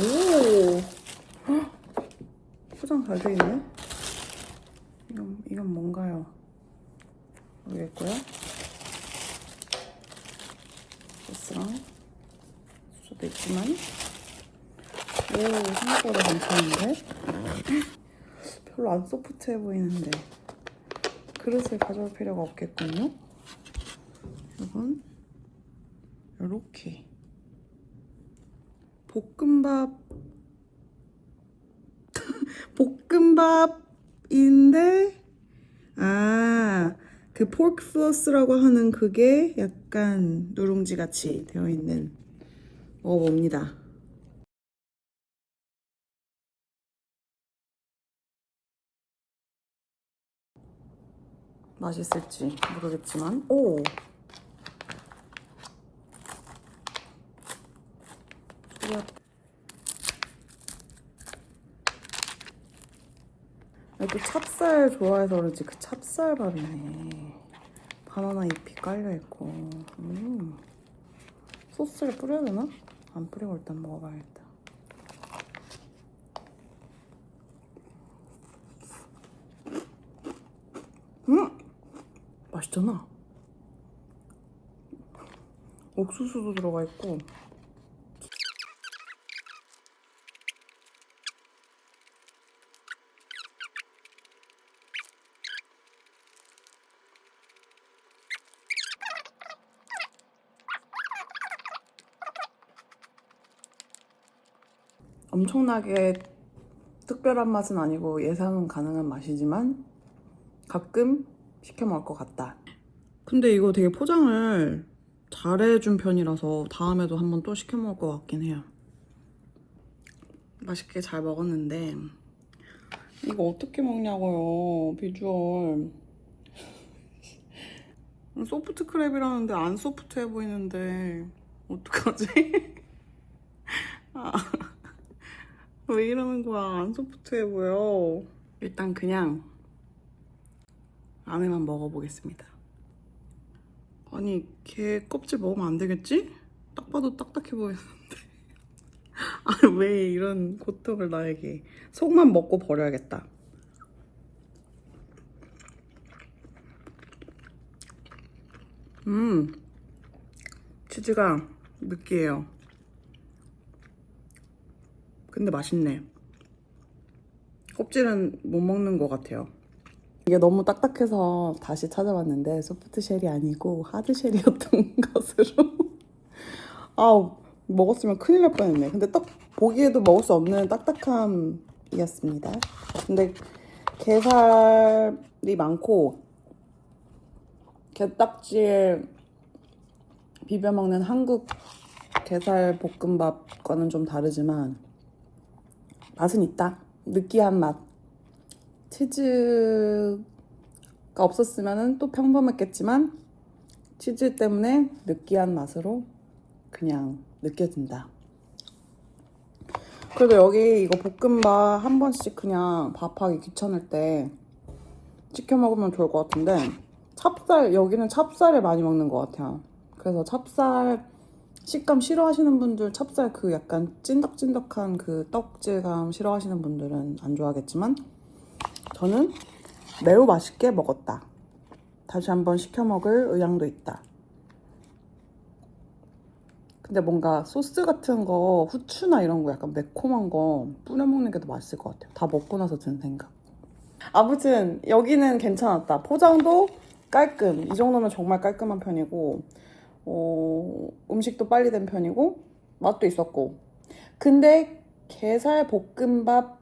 오. 헉, 포장 잘 돼 있네. 이건 이건 뭔가요? 모르겠고요. 소스랑 수도 있지만 오 생각보다 괜찮은데 별로 안 소프트해 보이는데 그릇을 가져올 필요가 없겠군요. 이건 이렇게 볶음밥 볶음밥인데 아, 그 포크 플러스라고 하는 그게 약간 누룽지 같이 되어 있는 먹어봅니다. 맛있을지 모르겠지만 오 소리야. 아, 또 찹쌀 좋아해서 그런지 그 찹쌀밥이네. 바나나 잎이 깔려있고. 음. 소스를 뿌려야 되나? 안 뿌리고 일단 먹어봐야겠다. 음! 맛있잖아. 옥수수도 들어가 있고. 엄청나게 특별한 맛은 아니고 예상은 가능한 맛이지만 가끔 시켜 먹을 것 같다. 근데 이거 되게 포장을 잘해준 편이라서 다음에도 한번 또 시켜 먹을 것 같긴 해요. 맛있게 잘 먹었는데 이거 어떻게 먹냐고요 비주얼 소프트 크랩이라는데 안 소프트해 보이는데 어떡하지? 아. 왜 이러는 거야? 안 소프트해 보여. 일단 그냥 안에만 먹어보겠습니다. 아니, 개 껍질 먹으면 안 되겠지? 딱 봐도 딱딱해 보이는데. 아니, 왜 이런 고통을 나에게. 속만 먹고 버려야겠다. 음, 치즈가 느끼해요. 근데 맛있네. 껍질은 못 먹는 것 같아요. 이게 너무 딱딱해서 다시 찾아봤는데 소프트 쉘이 아니고 하드 쉘이었던 것으로. 아 먹었으면 큰일 날 뻔했네. 근데 딱 보기에도 먹을 수 없는 딱딱함이었습니다. 근데 게살이 많고 게딱지에 비벼 먹는 한국 게살 볶음밥과는 좀 다르지만 맛은 있다. 느끼한 맛. 치즈가 없었으면 또 평범했겠지만 치즈 때문에 느끼한 맛으로 그냥 느껴진다. 그래도 여기 이거 볶음밥 한 번씩 그냥 밥하기 귀찮을 때 시켜 먹으면 좋을 것 같은데 찹쌀 여기는 찹쌀을 많이 먹는 것 같아요. 그래서 찹쌀 식감 싫어하시는 분들 찹쌀 그 약간 찐덕찐덕한 그 떡질감 싫어하시는 분들은 안 좋아하겠지만 저는 매우 맛있게 먹었다. 다시 한번 시켜 먹을 의향도 있다. 근데 뭔가 소스 같은 거 후추나 이런 거 약간 매콤한 거 뿌려 먹는 게 더 맛있을 것 같아요. 다 먹고 나서 든 생각. 아무튼 여기는 괜찮았다. 포장도 깔끔. 이 정도면 정말 깔끔한 편이고 어, 음식도 빨리 된 편이고 맛도 있었고. 근데 게살 볶음밥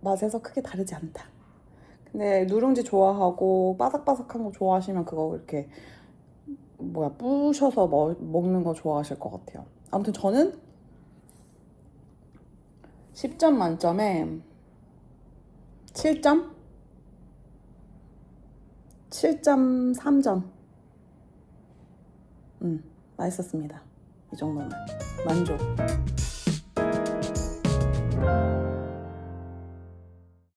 맛에서 크게 다르지 않다. 근데 누룽지 좋아하고 바삭바삭한 거 좋아하시면 그거 이렇게 뭐야 부셔서 먹, 먹는 거 좋아하실 것 같아요. 아무튼 저는 10점 만점에 7점? 7.3점 음, 맛있었습니다. 이 정도면 만족.